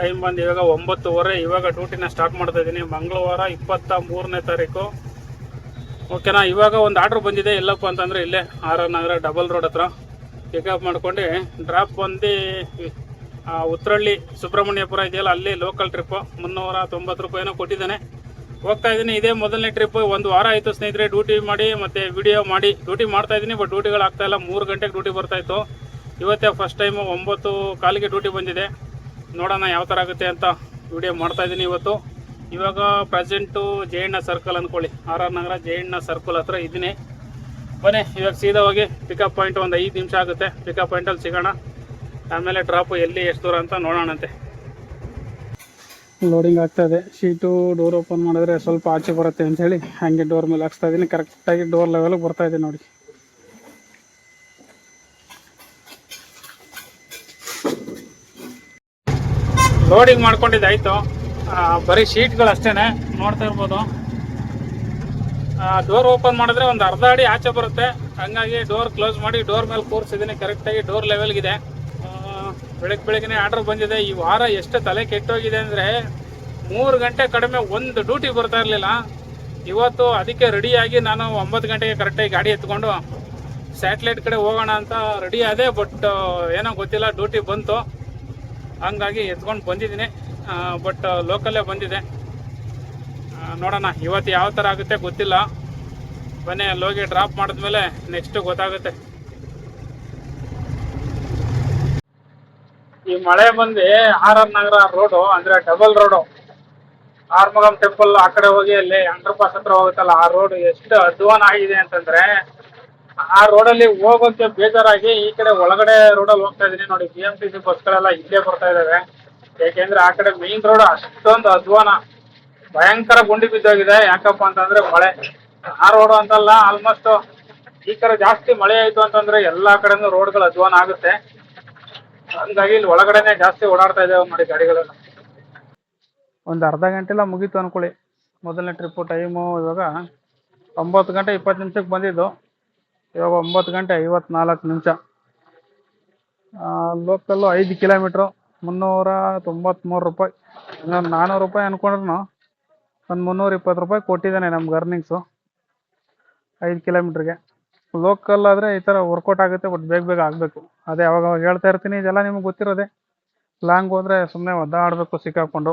Time ಬಂದು ಇವಾಗ ಒಂಬತ್ತುವರೆ ಇವಾಗ ಡ್ಯೂಟಿನ ಸ್ಟಾರ್ಟ್ ಮಾಡ್ತಾ ಇದ್ದೀನಿ. ಮಂಗಳವಾರ ಇಪ್ಪತ್ತ ಮೂರನೇ ತಾರೀಕು. ಓಕೆನಾ ಇವಾಗ ಒಂದು ಆರ್ಡ್ರ್ ಬಂದಿದೆ. ಎಲ್ಲಪ್ಪ ಅಂತಂದರೆ ಇಲ್ಲೇ R R Nagar double road ಹತ್ರ. ಪಿಕಪ್ ಮಾಡ್ಕೊಂಡು. ಡ್ರಾಪ್ ಬಂದು ಆ, ಉತ್ರಳ್ಳಿ ಸುಬ್ರಹ್ಮಣ್ಯಪುರ ಇದೆಯಲ್ಲ ಅಲ್ಲಿ ಲೋಕಲ್ ಟ್ರಿಪ್ಪು ಮುನ್ನೂರ ತೊಂಬತ್ತು ರೂಪಾಯಿನೋ ಕೊಟ್ಟಿದ್ದಾನೆ. ಹೋಗ್ತಾ ಇದ್ದೀನಿ. ಇದೇ ಮೊದಲನೇ ಟ್ರಿಪ್ ಒಂದು ವಾರ ಆಯಿತು ಸ್ನೇಹಿತರೆ ಡ್ಯೂಟಿ ಮಾಡಿ ಮತ್ತು ವಿಡಿಯೋ ಮಾಡಿ. ಡ್ಯೂಟಿ ಮಾಡ್ತಾ ಇದ್ದೀನಿ ಬಟ್ ಡ್ಯೂಟಿಗಳು ಆಗ್ತಾಯಿಲ್ಲ ಮೂರು ಗಂಟೆಗೆ ಡ್ಯೂಟಿ ಬರ್ತಾಯಿತ್ತು ಇವತ್ತೇ ಫಸ್ಟ್ ಟೈಮು ಒಂಬತ್ತು ಕಾಲಿಗೆ ಡ್ಯೂಟಿ ಬಂದಿದೆ. ನೋಡೋಣ ಯಾವ ಥರ ಆಗುತ್ತೆ ಅಂತ ವಿಡಿಯೋ ಮಾಡ್ತಾ ಇದ್ದೀನಿ ಇವತ್ತು. ಇವಾಗ ಪ್ರೆಸೆಂಟು ಜಯಣ್ಣ ಸರ್ಕಲ್ ಅಂದ್ಕೊಳ್ಳಿ R R Nagar Jayanna circle ಹತ್ರ ಇದ್ದೀನಿ. ಬನ್ನಿ, ಇವಾಗ ಸೀದಾ ಹೋಗಿ ಪಿಕಪ್ ಪಾಯಿಂಟ್ ಒಂದು ಐದು ನಿಮಿಷ ಆಗುತ್ತೆ. ಪಿಕಪ್ ಪಾಯಿಂಟಲ್ಲಿ ಸಿಗೋಣ. ಆಮೇಲೆ ಡ್ರಾಪು ಎಲ್ಲಿ, ಎಷ್ಟು ದೂರ ಅಂತ ನೋಡೋಣಂತೆ. ಲೋಡಿಂಗ್ ಆಗ್ತಾ ಇದೆ. ಶೀಟು ಡೋರ್ ಓಪನ್ ಮಾಡಿದ್ರೆ ಸ್ವಲ್ಪ ಆಚೆ ಬರುತ್ತೆ ಅಂತ ಹೇಳಿ ಹಾಗೆ ಡೋರ್ ಮೇಲೆ ಹಾಕ್ಸ್ತಾ ಇದ್ದೀನಿ. ಕರೆಕ್ಟಾಗಿ ಡೋರ್ ಲೆವೆಲ್ಗೆ ಬರ್ತಾ ಇದೆ ನೋಡಿ. ಲೋಡಿಂಗ್ ಮಾಡ್ಕೊಂಡಿದ್ದಾಯ್ತು. ಬರೀ ಶೀಟ್ಗಳು ಅಷ್ಟೇನೆ ನೋಡ್ತಾ ಇರ್ಬೋದು. ಡೋರ್ ಓಪನ್ ಮಾಡಿದ್ರೆ ಒಂದು ಅರ್ಧ ಅಡಿ ಆಚೆ ಬರುತ್ತೆ. ಹಂಗಾಗಿ ಡೋರ್ ಕ್ಲೋಸ್ ಮಾಡಿ ಡೋರ್ ಮೇಲೆ ಕೂರಿಸಿದ್ದೀನಿ. ಕರೆಕ್ಟಾಗಿ ಡೋರ್ ಲೆವೆಲ್ಗಿದೆ ಬೆಳಗ್ಗೆ ಬೆಳಗ್ಗೆ ಆರ್ಡರ್ ಬಂದಿದೆ. ಈ ವಾರ ಎಷ್ಟು ತಲೆ ಕೆಟ್ಟೋಗಿದೆ ಅಂದರೆ ಮೂರು ಗಂಟೆ ಕಡಿಮೆ ಒಂದು ಡ್ಯೂಟಿ ಬರ್ತಾ ಇರಲಿಲ್ಲ. ಇವತ್ತು ಅದಕ್ಕೆ ರೆಡಿಯಾಗಿ ನಾನು ಒಂಬತ್ತು ಗಂಟೆಗೆ ಕರೆಕ್ಟಾಗಿ ಗಾಡಿ ಎತ್ಕೊಂಡು ಸ್ಯಾಟಲೈಟ್ ಕಡೆ ಹೋಗೋಣ ಅಂತ ರೆಡಿ ಆದೆ ಬಟ್ ಏನೋ ಗೊತ್ತಿಲ್ಲ ಡ್ಯೂಟಿ ಬಂತು. ಹಂಗಾಗಿ ಎತ್ಕೊಂಡು ಬಂದಿದ್ದೀನಿ. ಬಟ್ ಲೋಕಲ್ಲೇ ಬಂದಿದೆ. ನೋಡೋಣ ಇವತ್ತು ಯಾವ ಥರ ಆಗುತ್ತೆ ಗೊತ್ತಿಲ್ಲ. ಬನ್ನಿ ಅಲ್ಲಿ ಹೋಗಿ ಡ್ರಾಪ್ ಮಾಡಿದ್ಮೇಲೆ ನೆಕ್ಸ್ಟ್ ಗೊತ್ತಾಗುತ್ತೆ. ಈ ಮಳೆ ಬಂದು ಆರ್ ಆರ್ ನಗರ ರೋಡು ಅಂದ್ರೆ ಡಬಲ್ ರೋಡು ಆರ್ಮಗಂ ಟೆಂಪಲ್ ಆ ಕಡೆ ಹೋಗಿ ಅಲ್ಲಿ ಅಂಡರ್ ಪಾಸ್ ಹತ್ರ ಹೋಗುತ್ತಲ್ಲ, ಆ ರೋಡ್ ಎಷ್ಟು ಅಧ್ವಾನ ಆಗಿದೆ ಅಂತಂದ್ರೆ ಆ ರೋಡಲ್ಲಿ ಹೋಗೋಕೆ ಬೇಜಾರಾಗಿ ಈ ಕಡೆ ಒಳಗಡೆ ರೋಡಲ್ಲಿ ಹೋಗ್ತಾ ಇದೀನಿ ನೋಡಿ ಬಿ ಎಂ ಟಿ ಸಿ ಬಸ್ಗಳೆಲ್ಲ ಇಲ್ಲೇ ಬರ್ತಾ ಇದಾವೆ. ಏಕೆಂದ್ರೆ ಆ ಕಡೆ ಮೇನ್ ರೋಡ್ ಅಷ್ಟೊಂದು ಅಧ್ವಾನ, ಭಯಂಕರ ಗುಂಡಿ ಬಿದ್ದೋಗಿದೆ. ಯಾಕಪ್ಪ ಅಂತಂದ್ರೆ ಮಳೆ. ಆ ರೋಡ್ ಅಂತಲ್ಲ ಆಲ್ಮೋಸ್ಟ್ ಈ ಕಡೆ ಜಾಸ್ತಿ ಮಳೆ ಆಯ್ತು ಅಂತಂದ್ರೆ ಎಲ್ಲಾ ಕಡೆನೂ ರೋಡ್ಗಳು ಅಧ್ವಾನ ಆಗುತ್ತೆ. ಹಂಗಾಗಿ ಇಲ್ಲಿ ಒಳಗಡೆನೆ ಜಾಸ್ತಿ ಓಡಾಡ್ತಾ ಇದಾವೆ ನೋಡಿ ಗಾಡಿಗಳೆಲ್ಲ. ಒಂದು ಅರ್ಧ ಗಂಟೆಲ್ಲ ಮುಗೀತು ಅನ್ಕೊಳ್ಳಿ. ಮೊದಲನೇ ಟ್ರಿಪ್ಪು ಟೈಮು ಇವಾಗ ಒಂಬತ್ತು ಗಂಟೆ ಇಪ್ಪತ್ತು ನಿಮಿಷಕ್ಕೆ ಬಂದಿದ್ದು. ಇವಾಗ ಒಂಬತ್ತು ಗಂಟೆ ಐವತ್ನಾಲ್ಕು ನಿಮಿಷ. ಲೋಕಲ್ಲು ಐದು ಕಿಲೋಮೀಟ್ರು ಮುನ್ನೂರ ತೊಂಬತ್ತ್ಮೂರು ರೂಪಾಯಿ. ಇನ್ನೊಂದು ನಾನ್ನೂರು ರೂಪಾಯಿ ಅಂದ್ಕೊಂಡ್ರು ಒಂದು ಮುನ್ನೂರ ಇಪ್ಪತ್ತು ರೂಪಾಯಿ ಕೊಟ್ಟಿದ್ದಾನೆ ನಮ್ಗೆ ಅರ್ನಿಂಗ್ಸು ಐದು ಕಿಲೋಮೀಟ್ರಿಗೆ ಲೋಕಲ್ ಆದರೆ ಈ ಥರ ವರ್ಕೌಟ್ ಆಗುತ್ತೆ ಬಟ್ ಬೇಗ ಬೇಗ ಆಗಬೇಕು. ಅದೇ ಅವಾಗ ಅವಾಗ ಹೇಳ್ತಾ ಇರ್ತೀನಿ, ಇದೆಲ್ಲ ನಿಮ್ಗೆ ಗೊತ್ತಿರೋದೆ. ಲಾಂಗ್ ಹೋದರೆ ಸುಮ್ಮನೆ ಒದ್ದಾಡಬೇಕು ಸಿಕ್ಕಾಕೊಂಡು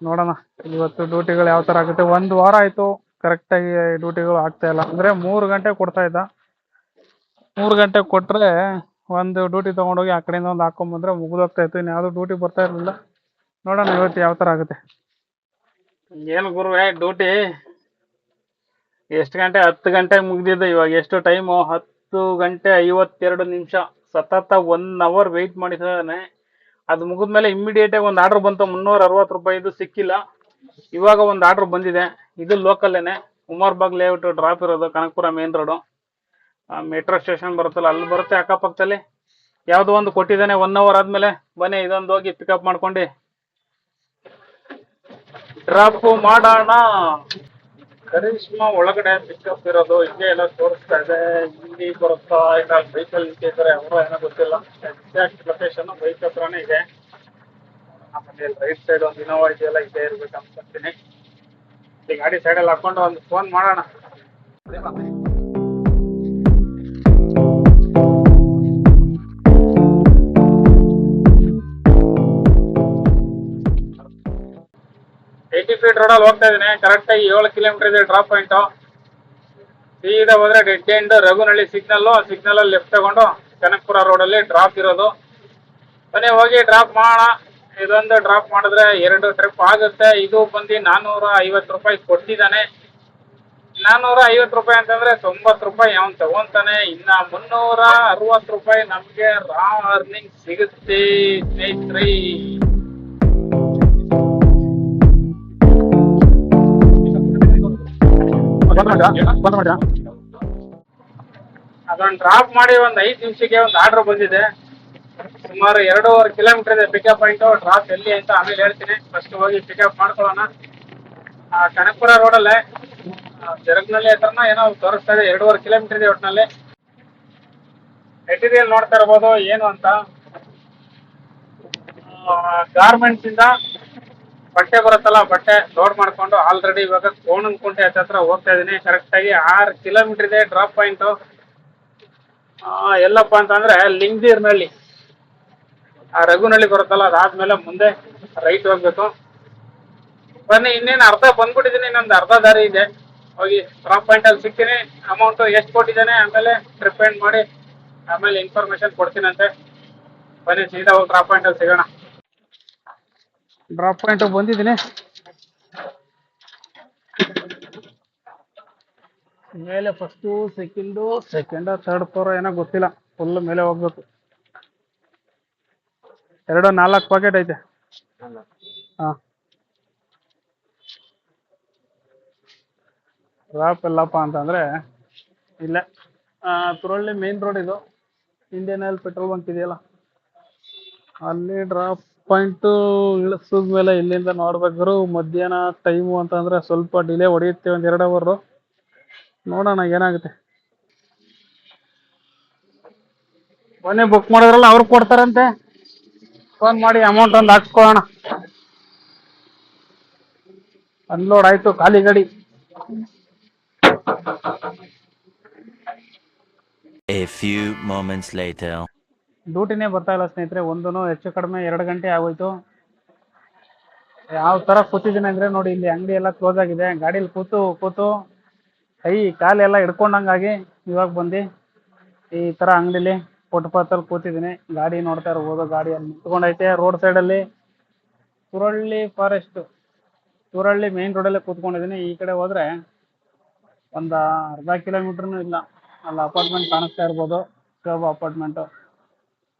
ನೋಡೋಣ, ಇವತ್ತು ಡ್ಯೂಟಿಗಳು ಯಾವ ಥರ ಆಗುತ್ತೆ. ಒಂದು ವಾರ ಆಯಿತು. ಕರೆಕ್ಟಾಗಿ ಡ್ಯೂಟಿಗಳು ಆಗ್ತಾ ಇಲ್ಲ. ಅಂದರೆ ಮೂರು ಗಂಟೆ ಕೊಡ್ತಾ ಇದ್ದ. ಮೂರು ಗಂಟೆ ಕೊಟ್ಟರೆ ಒಂದು ಡ್ಯೂಟಿ ತೊಗೊಂಡೋಗಿ ಆ ಕಡೆಯಿಂದ ಒಂದು ಹಾಕೊಂಬಂದ್ರೆ ಮುಗಿದೋಗ್ತಾ ಇತ್ತು. ಇನ್ನು ಡ್ಯೂಟಿ ಬರ್ತಾ ಇರಲಿಲ್ಲ. ನೋಡೋಣ ಇವತ್ತು ಯಾವ ಥರ ಆಗುತ್ತೆ. ಏನು ಗುರುವೆ ಡ್ಯೂಟಿ ಎಷ್ಟು ಗಂಟೆ? ಹತ್ತು ಗಂಟೆಗೆ ಮುಗ್ದಿದೆ ಇವಾಗ. ಎಷ್ಟು ಟೈಮು ಹತ್ತು ಗಂಟೆ ಐವತ್ತೆರಡು ನಿಮಿಷ. ಸತತ ಒನ್ ಅವರ್ ವೆಯ್ಟ್ ಮಾಡಿದ್ದಾನೆ ಅದು ಮುಗಿದ್ಮೇಲೆ ಇಮ್ಮಿಡಿಯೇಟಾಗಿ ಒಂದು ಆರ್ಡರ್ ಬಂತು. ಮುನ್ನೂರ ಅರವತ್ತು ರೂಪಾಯಿದು ಸಿಕ್ಕಿಲ್ಲ. ಇವಾಗ ಒಂದು ಆರ್ಡರ್ ಬಂದಿದೆ. ಇದು ಲೋಕಲ್ಲೇನೆ ಉಮರ್ ಬಾಗ್ ಲೇಔಟ್ ಡ್ರಾಪ್ ಇರೋದು Kanakapura main road metro station ಬರುತ್ತಲ್ಲ, ಅಲ್ಲಿ ಬರುತ್ತೆ ಅಕ್ಕಪಕ್ಕದಲ್ಲಿ. ಯಾವುದೋ ಒಂದು ಕೊಟ್ಟಿದ್ದಾನೆ ಒನ್ ಅವರ್ ಆದಮೇಲೆ ಬನ್ನಿ, ಇದೊಂದು ಹೋಗಿ ಪಿಕಪ್ ಮಾಡ್ಕೊಂಡು. ಡ್ರಾಪ್ ಮಾಡೋಣ. ಕರಿಷ್ಮಾ ಒಳಗಡೆ ಪಿಕಪ್ ಇರೋದು, ಹಿಂಗೆ ಎಲ್ಲ ತೋರಿಸ್ತಾ ಇದೆ. ಇಲ್ಲಿ ಬರುತ್ತಾ, ಇಲ್ಲ ಬೈಕಲ್ಲಿ ನಿಂತಿದ್ದಾರೆ ಅವರು ಏನೋ ಗೊತ್ತಿಲ್ಲ. ಎಕ್ಸಾಕ್ಟ್ ಲೊಕೇಶನ್ ಬೈಕ್ ಹತ್ರನೇ ಇದೆ. ಆಮೇಲೆ ರೈಟ್ ಸೈಡ್ ಒಂದು ಇನೋವಾ ಇದೆಯಲ್ಲ, ಇದೇ ಇರ್ಬೇಕು ಅನ್ಕೊಂತೀನಿ. ಗಾಡಿ ಸೈಡಲ್ಲಿ ಹಾಕೊಂಡು ಒಂದು ಫೋನ್ ಮಾಡೋಣ. ಏಯ್ಟಿ ಫೀಟ್ ರೋಡಲ್ಲಿ ಹೋಗ್ತಾ ಇದ್ದೀನಿ. ಕರೆಕ್ಟಾಗಿ ಏಳು ಕಿಲೋಮೀಟರ್ ಇದೆ ಡ್ರಾಪ್ ಪಾಯಿಂಟು ಸೀದಾ ಹೋದ್ರೆ dead end Raghunahalli signal signal ಅಲ್ಲಿ ಲೆಫ್ಟ್ ತಗೊಂಡು, ಕನಕಪುರ ರೋಡಲ್ಲಿ ಡ್ರಾಪ್ ಇರೋದು. ಮನೆ ಹೋಗಿ ಡ್ರಾಪ್ ಮಾಡೋಣ. ಇದೊಂದು ಡ್ರಾಪ್ ಮಾಡಿದ್ರೆ ಎರಡು ಟ್ರಿಪ್ ಆಗುತ್ತೆ. ಇದು ಬಂದು ನಾನ್ನೂರ ಐವತ್ತು ರೂಪಾಯಿ ಕೊಟ್ಟಿದ್ದಾನೆ ನಾನ್ನೂರ ಐವತ್ತು ರೂಪಾಯಿ ಅಂತಂದ್ರೆ ತೊಂಬತ್ತು ರೂಪಾಯಿ ಅವನು ತಗೊಂತಾನೆ ಇನ್ನ ಮುನ್ನೂರ ಅರವತ್ತು ರೂಪಾಯಿ ನಮಗೆ ರಾ ಅರ್ನಿಂಗ್ ಸಿಗುತ್ತೆ ಸ್ನೇಹಿತರೆ. ಅದೊಂದು ಡ್ರಾಪ್ ಮಾಡಿ ಒಂದು ಐದು ನಿಮಿಷಕ್ಕೆ ಒಂದು ಆರ್ಡರ್ ಬಂದಿದೆ. ಸುಮಾರು ಎರಡೂವರೆ ಕಿಲೋಮೀಟರ್ ಇದೆ ಪಿಕಪ್ ಪಾಯಿಂಟು ಡ್ರಾಪ್ ಎಲ್ಲಿ ಅಂತ ಆಮೇಲೆ ಹೇಳ್ತೀನಿ. ಫಸ್ಟ್ ಹೋಗಿ ಪಿಕಪ್ ಮಾಡ್ಕೊಳ್ಳೋಣ. ಆ, ಕನಕಪುರ ರೋಡಲ್ಲೇ ಜರಗ್ನಳ್ಳಿ ಹತ್ರನ ಏನೋ ತೋರಿಸ್ತಾ ಇದೆ ಎರಡೂವರೆ ಕಿಲೋಮೀಟರ್ ಇದೆ ಒಟ್ಟಿನಲ್ಲಿ ಮೆಟೀರಿಯಲ್ ನೋಡ್ತಾ ಇರ್ಬೋದು ಏನು ಅಂತ. ಗಾರ್ಮೆಂಟ್ಸ್ ಇಂದ ಬಟ್ಟೆ ಬರುತ್ತಲ್ಲ ಬಟ್ಟೆ ಲೋಡ್ ಮಾಡ್ಕೊಂಡು ಆಲ್ರೆಡಿ ಇವಾಗ ಕೋಣನಕುಂಟೆ ಹತ್ರ ಹೋಗ್ತಾ ಇದೀನಿ. ಕರೆಕ್ಟ್ ಆಗಿ ಆರು ಕಿಲೋಮೀಟರ್ ಇದೆ ಡ್ರಾಪ್ ಪಾಯಿಂಟ್ ಎಲ್ಲಪ್ಪ ಅಂತಂದ್ರೆ ಲಿಂಗದೀರ್ನಹಳ್ಳಿ ಆ ರಘುನಳ್ಳಿ ಬರುತ್ತಲ್ಲ, ಅದಾದ್ಮೇಲೆ ಮುಂದೆ ರೈಟ್ ಹೋಗ್ಬೇಕು. ಬನ್ನಿ, ಇನ್ನೇನು ಅರ್ಧ ಬಂದ್ಬಿಟ್ಟಿದ್ದೀನಿ ಇನ್ನೊಂದು ಅರ್ಧ ದಾರಿ ಇದೆ. ಹೋಗಿ ಡ್ರಾಪ್ ಪಾಯಿಂಟ್ ಅಲ್ಲಿ ಸಿಗ್ತೀನಿ. ಅಮೌಂಟ್ ಎಷ್ಟು ಕೊಟ್ಟಿದ್ದಾನೆ, ಆಮೇಲೆ ಟ್ರಿಪ್ ಮಾಡಿ ಆಮೇಲೆ ಇನ್ಫಾರ್ಮೇಶನ್ ಕೊಡ್ತೀನಂತೆ. ಬನ್ನಿ, ಸೀದಾ ಹೋಗಿ ಡ್ರಾಪ್ ಪಾಯಿಂಟ್ ಅಲ್ಲಿ ಸಿಗೋಣ. ಡ್ರಾಪ್ ಪಾಯಿಂಟ್ ಬಂದಿದ್ದೀನಿ. ಮೇಲೆ first second second third floor ಏನೋ ಗೊತ್ತಿಲ್ಲ. ಫುಲ್ ಮೇಲೆ ಹೋಗ್ಬೇಕು. ಎರಡು ನಾಲ್ಕು ಪಾಕೆಟ್ ಐತೆ. ಹಾಂ. ಡ್ರಾಪ್ ಎಲ್ಲಪ್ಪ ಅಂತಂದರೆ, ಇಲ್ಲ ತುರಳ್ಳಿ ಮೇನ್ ರೋಡ್ ಇದು. ಇಂಡಿಯನ್ ಆಯಿಲ್ ಪೆಟ್ರೋಲ್ ಬಂಕ್ ಇದೆಯಲ್ಲ? ಅಲ್ಲಿ ಡ್ರಾಪ್ ಪಾಯಿಂಟು ಇಳಿಸಿದ ಮೇಲೆ ಇಲ್ಲಿಂದ ನೋಡ್ಬೇಕಾದ್ರು ಮಧ್ಯಾಹ್ನ ಟೈಮು ಅಂತಂದರೆ ಸ್ವಲ್ಪ ಡಿಲೇ ಹೊಡೆಯುತ್ತೆ ಒಂದು ಎರಡು ಅವರು ನೋಡೋಣ ಏನಾಗುತ್ತೆ. ಮೊನ್ನೆ ಬುಕ್ ಮಾಡಿದ್ರಲ್ಲ, ಅವ್ರು ಕೊಡ್ತಾರಂತೆ. ಫೋನ್ ಮಾಡಿ ಅಮೌಂಟ್ ಒಂದು ಹಾಕ್ಸ್ಕೊಳ್ಳೋಣ. ಅನ್ಲೋಡ್ ಆಯ್ತು ಖಾಲಿ ಗಾಡಿ. A few moments later. ಡ್ಯೂಟಿನೇ ಬರ್ತಾ ಇಲ್ಲ ಸ್ನೇಹಿತರೆ ಒಂದೂ ಹೆಚ್ಚು ಕಡಿಮೆ ಎರಡು ಗಂಟೆ ಆಗೋಯ್ತು. ಯಾವ ಥರ ಕೂತಿದ್ದೀನಿ ಅಂದರೆ ನೋಡಿ ಇಲ್ಲಿ ಅಂಗಡಿ ಎಲ್ಲ ಕ್ಲೋಸ್ ಆಗಿದೆ. ಗಾಡೀಲಿ ಕೂತು ಕೂತು ಕೈ ಕಾಲೆಲ್ಲ ಹಿಡ್ಕೊಂಡಂಗಾಗಿ ಇವಾಗ ಬಂದು ಈ ಥರ ಅಂಗಡಿಲಿ. ಫುಟ್ಪಾತಲ್ಲಿ ಕೂತಿದ್ದೀನಿ. ಗಾಡಿ ನೋಡ್ತಾ ಇರ್ಬೋದು ಗಾಡಿಯಲ್ಲಿ ನಿಂತ್ಕೊಂಡೈತೆ. ರೋಡ್ ಸೈಡ್ ಅಲ್ಲಿ ಸುರಳ್ಳಿ ಫಾರೆಸ್ಟ್ ಸುರಳ್ಳಿ ಮೇನ್ ರೋಡಲ್ಲೇ ಕೂತ್ಕೊಂಡಿದ್ದೀನಿ. ಈ ಕಡೆ ಹೋದ್ರೆ ಒಂದ ಅರ್ಧ ಕಿಲೋಮೀಟರ್ನು ಇಲ್ಲ. ಅಲ್ಲಿ ಅಪಾರ್ಟ್ಮೆಂಟ್ ಕಾಣಿಸ್ತಾ ಇರ್ಬೋದು. ಶೋಭಾ ಅಪಾರ್ಟ್ಮೆಂಟ್